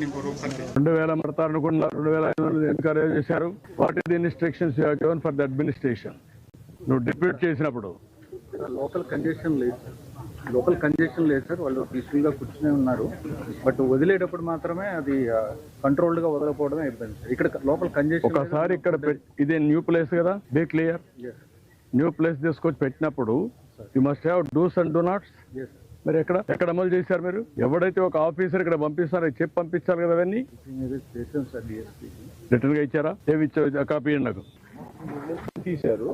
రెండు వేల మడతారు అనుకున్నారు రెండు వేల ఐదు వందలు ఎన్కరేజ్ చేశారు? What is the instructions you given for the administration నువ్వు డిప్యూట్ చేసినప్పుడు. లోకల్ కంజెషన్ లేదు లోకల్ కంజెషన్ లేదు సార్ వాళ్ళు పీస్ఫుల్గా కూర్చుని ఉన్నారు. బట్ వదిలేటప్పుడు మాత్రమే అది కంట్రోల్డ్గా వదలకపోవడమే ఇబ్బంది సార్ ఇక్కడ లోకల్ కంజెషన్ ఒకసారి ఇక్కడ ఇదే న్యూ ప్లేస్ కదా? బీ క్లియర్ న్యూ ప్లేస్ తీసుకొచ్చి పెట్టినప్పుడు you must have dos and do nots మరి ఎక్కడ? ఎక్కడ అమలు చేశారు మీరు? ఎవడైతే ఒక ఆఫీసర్ ఇక్కడ పంపిస్తారో చెప్పి పంపించాలి కదా అవన్నీ? రిటర్న్గా ఇచ్చారా? ఏమి ఇచ్చారు? కాపీ నాకు. తీశారు.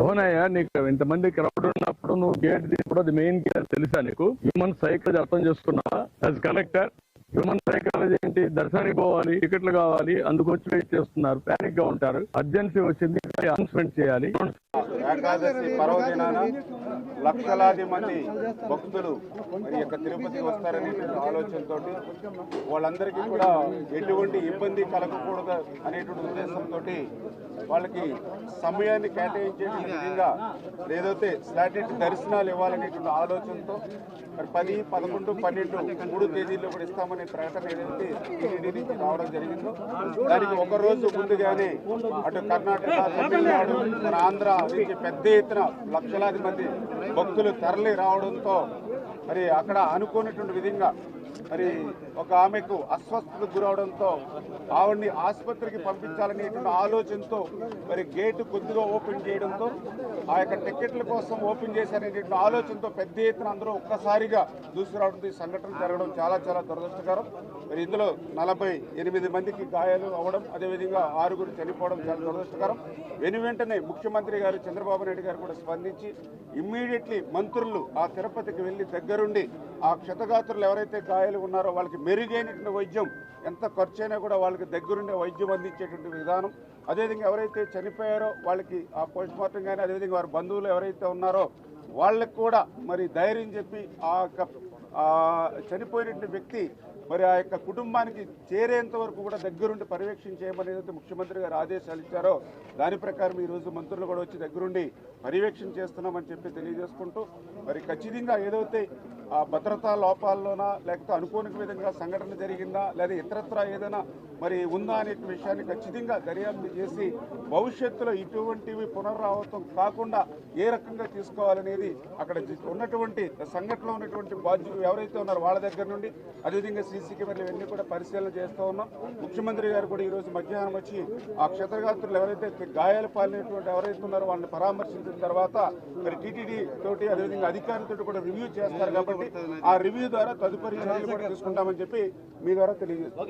అవునయ్యా నీకు ఇంతమంది క్రౌడ్ ఉన్నప్పుడు నువ్వు గేట్ తీసుకోవడం అది మెయిన్ గేట్ తెలుసా నీకు? హ్యూమన్ సైకాలజీ అర్థం చేసుకున్నావా? యాజ్ కలెక్టర్ హ్యూమన్ సైకాలజీ ఏంటి? దర్శనానికి పోవాలి టికెట్లు కావాలి అందుకు వచ్చి వెయిట్ చేస్తున్నారు. ప్యానిక్గా ఉంటారు. అర్జెన్సీ వచ్చింది అనౌన్స్మెంట్ చేయాలి. లక్షలాది మంది భక్తులు మరి యొక్క తిరుపతికి వస్తారనే ఆలోచనతో వాళ్ళందరికీ కూడా ఎటువంటి ఇబ్బంది కలగకూడదు అనేటువంటి ఉద్దేశంతో వాళ్ళకి సమయాన్ని కేటాయించే విధంగా లేదైతే స్లాటెడ్ దర్శనాలు ఇవ్వాలనేటువంటి ఆలోచనతో మరి పది పదకొండు పన్నెండు మూడు తేదీల్లో కూడా ఇస్తామనే ప్రకటన ఏదైతే టీడీ నుంచి రావడం జరిగిందో దానికి ఒక రోజు ముందుగానే అటు కర్ణాటక తమిళనాడు మన ఆంధ్ర నుంచి పెద్ద ఎత్తున లక్షలాది మంది భక్తులు తరలి రావడంతో మరి అక్కడ అనుకోనటువంటి విధంగా మరి ఒక ఆమెకు అస్వస్థతకు గురవడంతో ఆవిడ్ని ఆసుపత్రికి పంపించాలనేటువంటి ఆలోచనతో మరి గేటు కొద్దిగా ఓపెన్ చేయడంతో ఆ యొక్క టికెట్ల కోసం ఓపెన్ చేశారనేటువంటి ఆలోచనతో పెద్ద ఎత్తున అందరూ ఒక్కసారిగా దూసుకురావడంతో ఈ సంఘటన జరగడం చాలా చాలా దురదృష్టకరం. మరి ఇందులో నలభై ఎనిమిది మందికి గాయాలు అవ్వడం అదేవిధంగా ఆరుగురు చనిపోవడం చాలా దురదృష్టకరం. వెను వెంటనే ముఖ్యమంత్రి గారు చంద్రబాబు నాయుడు గారు కూడా స్పందించి ఇమ్మీడియట్లీ మంత్రులు ఆ తిరుపతికి వెళ్ళి దగ్గరుండి ఆ క్షతగాత్రులు ఎవరైతే గాయాలు ఉన్నారో వాళ్ళకి మెరుగైనటువంటి వైద్యం ఎంత ఖర్చైనా కూడా వాళ్ళకి దగ్గరుండే వైద్యం అందించేటువంటి విధానం. అదేవిధంగా ఎవరైతే చనిపోయారో వాళ్ళకి ఆ పోస్ట్ మార్టం కానీ అదేవిధంగా వారి బంధువులు ఎవరైతే ఉన్నారో వాళ్ళకి కూడా మరి ధైర్యం చెప్పి ఆ యొక్క ఆ చనిపోయినటువంటి వ్యక్తి మరి ఆ యొక్క కుటుంబానికి చేరేంత వరకు కూడా దగ్గరుండి పర్యవేక్షణ చేయమని ఏదైతే ముఖ్యమంత్రి గారు ఆదేశాలు ఇచ్చారో దాని ప్రకారం ఈరోజు మంత్రులు కూడా వచ్చి దగ్గరుండి పర్యవేక్షణ చేస్తున్నామని చెప్పి తెలియజేసుకుంటూ మరి ఖచ్చితంగా ఏదైతే ఆ భద్రతా లోపాల్లోనా లేకపోతే అనుకోని విధంగా సంఘటన జరిగిందా లేదా ఇతరత్ర ఏదైనా మరి ఉందా అనే విషయాన్ని ఖచ్చితంగా దర్యాప్తు చేసి భవిష్యత్తులో ఇటువంటివి పునరావృతం కాకుండా ఏ రకంగా తీసుకోవాలనేది అక్కడ ఉన్నటువంటి సంఘటనలో ఉన్నటువంటి బాధ్యులు ఎవరైతే ఉన్నారో వాళ్ళ దగ్గర నుండి అదేవిధంగా సీసీ కెమెరాలు ఇవన్నీ కూడా పరిశీలన చేస్తూ ఉన్నాం. ముఖ్యమంత్రి గారు కూడా ఈరోజు మధ్యాహ్నం వచ్చి ఆ క్షేత్రగాత్రులు ఎవరైతే గాయాలు పాలినటువంటి ఎవరైతే ఉన్నారో వాళ్ళని పరామర్శించిన తర్వాత మరి టీటీడీ తోటి అదేవిధంగా అధికారులతో కూడా రివ్యూ చేస్తారు కాబట్టి ఆ రివ్యూ ద్వారా తదుపరి చర్యలు కూడా తీసుకుంటామని చెప్పి మీ ద్వారా తెలియజేస్తాం